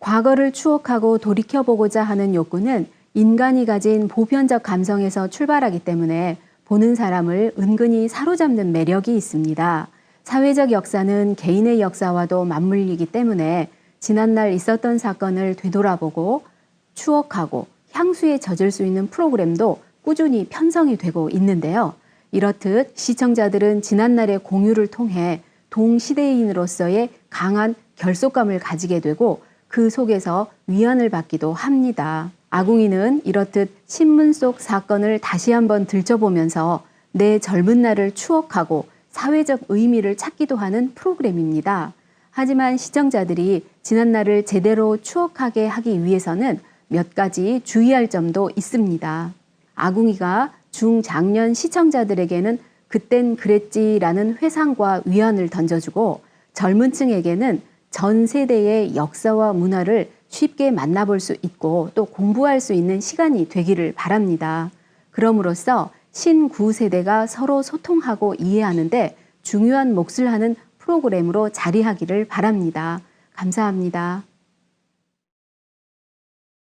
과거를 추억하고 돌이켜보고자 하는 욕구는 인간이 가진 보편적 감성에서 출발하기 때문에 보는 사람을 은근히 사로잡는 매력이 있습니다. 사회적 역사는 개인의 역사와도 맞물리기 때문에 지난날 있었던 사건을 되돌아보고 추억하고 향수에 젖을 수 있는 프로그램도 꾸준히 편성이 되고 있는데요. 이렇듯 시청자들은 지난날의 공유를 통해 동시대인으로서의 강한 결속감을 가지게 되고 그 속에서 위안을 받기도 합니다. 아궁이는 이렇듯 신문 속 사건을 다시 한번 들춰보면서 내 젊은 날을 추억하고 사회적 의미를 찾기도 하는 프로그램입니다. 하지만 시청자들이 지난날을 제대로 추억하게 하기 위해서는 몇 가지 주의할 점도 있습니다. 아궁이가 중장년 시청자들에게는 그땐 그랬지라는 회상과 위안을 던져주고 젊은 층에게는 전 세대의 역사와 문화를 쉽게 만나볼 수 있고 또 공부할 수 있는 시간이 되기를 바랍니다. 그럼으로써 신구 세대가 서로 소통하고 이해하는데 중요한 몫을 하는 프로그램으로 자리하기를 바랍니다. 감사합니다.